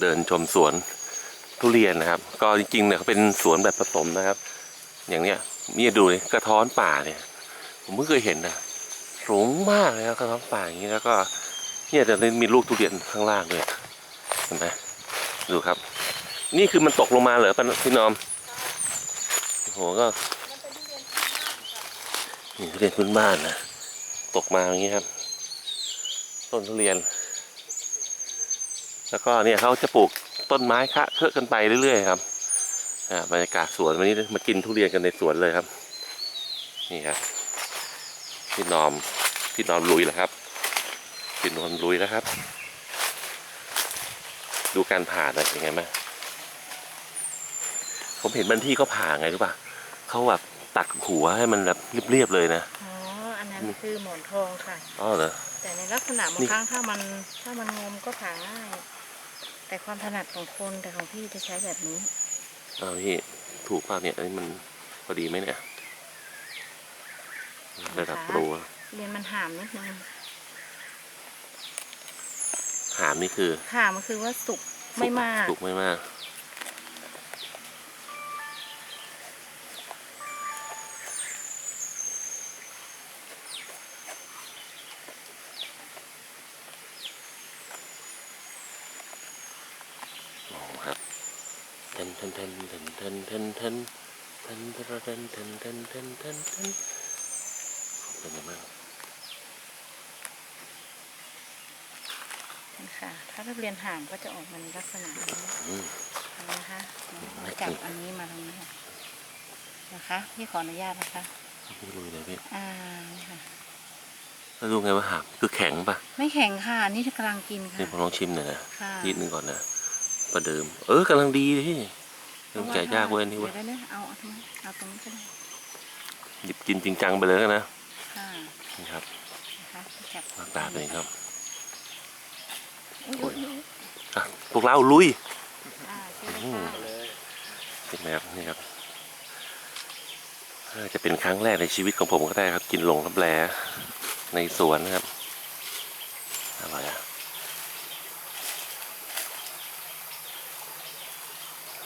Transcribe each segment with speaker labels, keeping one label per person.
Speaker 1: เดินชมสวนทุเรียนนะครับ ก็จริงๆเนี่ยเขาเป็นสวนแบบผสมนะครับ อย่างเนี้ยนี่ดูเลยกระท้อนป่าเนี่ย ผมเพิ่งเคยเห็นนะสูงมากเลยนะกระท้อนป่าอย่างนี้แล้วก็เนี่ยแต่มีลูกทุเรียนข้างล่างด้วยเห็นไหมดูครับ นี่คือมันตกลงมาเหรอพี่นอมโอ้โหก็นี่ทุเรียนพื้นบ้านนะตกมาอย่างนี้ครับ ต้นทุเรียน แล้วก็เนี่ยเขาจะปลูกต้นไม้คะเคอะกันไปเรื่อยๆครับอ่าบรรยากาศสวนวันนี้มากินทุเรียนกันในสวนเลยครับ นี่ครับพี่นอมพี่นอมลุยแล้วครับพี่นอมลุยแล้วครับ ดูการผ่าหน่อยเป็นไงไหมางผมเห็นบางที่เขาผ่าไงรู้ป่ะเขาแบบตัดหัวให้มันแบบเรียบๆเลยนะ
Speaker 2: อ๋ออันนั้นคือหมอนทองค่ะ
Speaker 1: อ๋อเหรอ
Speaker 2: แต่ในลักษณะบา
Speaker 1: นี่
Speaker 2: งครั้งถ้ามันถ้ามันงมก็ผ่าง่าย แต่ความถนัดของคนแต่ของพี่จะใช้แบบนี้
Speaker 1: เอาพี่ถูกเปล่าเนี่ยอันนี้มันพอดีไหมเนี่ยระดับโปร
Speaker 2: เรียนมันหามนิดนึง
Speaker 1: หามนี่คือ
Speaker 2: หามมันคือว่าสุกไม่มาก
Speaker 1: สุกไม่มาก อ้ครับเทนเทนเทนเทนเทนเทนเทนเทนเทนเทนเทนเทนเทนเทนเทนเป็นยังไง
Speaker 2: ค่ะ ถ้าเราเรียนหามก็จะออกมาในลักษณะนี้นะคะจับอันนี้มาตรงนี้นะคะพี่ขออนุญาตนะคะ
Speaker 1: พี่ลุยเลยพี่
Speaker 2: อ่านี่ค่ะ
Speaker 1: แล้วดูไงว่าหามคือแข็งปะ
Speaker 2: ไม่แข็งค่ะอันนี่กำลังกินค่ะ
Speaker 1: นี่ผมลองชิมหน่อยนะ
Speaker 2: ค่ะ
Speaker 1: นิดนึงก่อนนะ ประเดิม เออกำลังดีเลยพี่เริ่มแก่ยากเว้ยอันนี่เว้ย
Speaker 2: เดี๋ยวได้เอาเอาตรงนี้เอาตรงนี้ก็ได้
Speaker 1: หยิบกินจริงจังไปเลยนะ
Speaker 2: ค่ะ
Speaker 1: นี่ครับ
Speaker 2: นะคะจับ
Speaker 1: หน้าตาตัวนี้ครับ
Speaker 2: อุ๊ยอุ๊ยอุ๊ย
Speaker 1: อะพวกเราลุย
Speaker 2: อ่าใช่ไหมคะ
Speaker 1: เห็นไหมครับนี่ครับน่าจะเป็นครั้งแรกในชีวิตของผมก็ได้ครับ กินหลงรับแลในสวนนะครับอร่อยอะอืม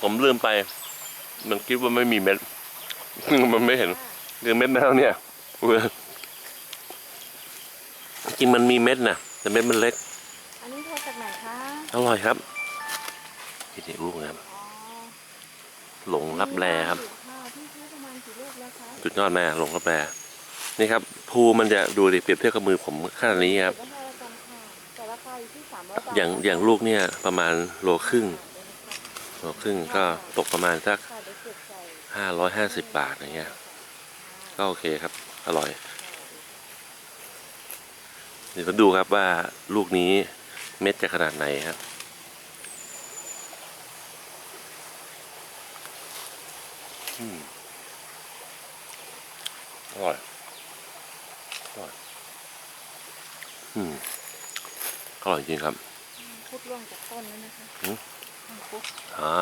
Speaker 1: ผมลืมไป มันคิดว่าไม่มีเม็ด มันไม่เห็นเรื่องเม็ดแล้วเนี่ยเว้ยจริงมันมีเม็ดนะแต่เม็ดมันเล็ก
Speaker 2: อันนี้โทรจากไหนคะ
Speaker 1: อร่อยครับพี่เด็กลูกนะครับ
Speaker 2: อ๋อ
Speaker 1: หลงรับแลครับ
Speaker 2: ค่ะพี่ใช้ประมาณกี่ลูกแล้วคะ
Speaker 1: จุดยอดแม่หลงรับแลนี่ครับ ภูมันจะดูดิเปรียบเทียบกับมือผมขนาดนี้ครับ
Speaker 2: ราคาประกันค่ะแต่ราคาอยู่ที่สามร้อยบาท
Speaker 1: อย่างอย่างลูกเนี่ยประมาณโลครึ่งโลครึ่งก็ตกประมาณสัก
Speaker 2: ค่ะเดี๋ยวเก็บใส่
Speaker 1: ห้าร้อยห้าสิบบาทอย่างเงี้ยก็โอเคครับ อร่อยเดี๋ยวมาดูครับว่าลูกนี้เม็ดจะขนาดไหนครับอืมอร่อยอ ร่อยอืมอร่อยจริงครับ
Speaker 2: พุดร่วงจากต้นแล้วนะคะ
Speaker 1: หืม
Speaker 2: มังคุด
Speaker 1: อ่า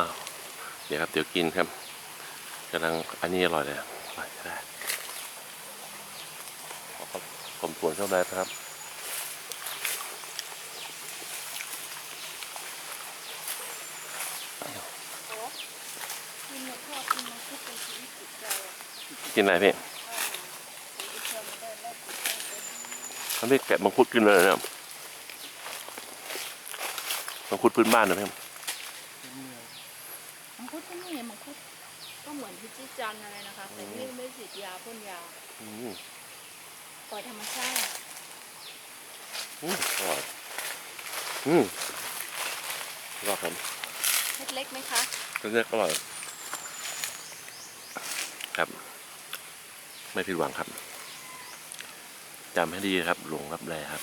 Speaker 1: เดี๋ยวครับเดี๋ยวกินครับกำลังอันนี้อร่อยเลยอร่อยใช่ได้ขอครับผมสวนเข้าได้ครับ
Speaker 2: กินเนี่ยชอบกินมังคุดเป็นชีวิตจิตใจอะ
Speaker 1: กินอะไรพี่ เขาเรียกแกะมังคุดกินเลยนะครับมังคุดพื้นบ้านนะพี่
Speaker 2: มังคุดที่นี่มังคุดก็เหมือนพิจิจันทร์อะไรนะคะ แต่ไม่ไม่ฉีดยาพ่นยา
Speaker 1: อืม
Speaker 2: ปล่อยธรรมชาติ
Speaker 1: อืมอร่อยอืมอร่อยครับ
Speaker 2: เม็ดเล็กไหมคะ
Speaker 1: เรียกอร่อยครับ ไม่ผิดหวังครับ จำให้ดีครับ หลวงรับแลครับ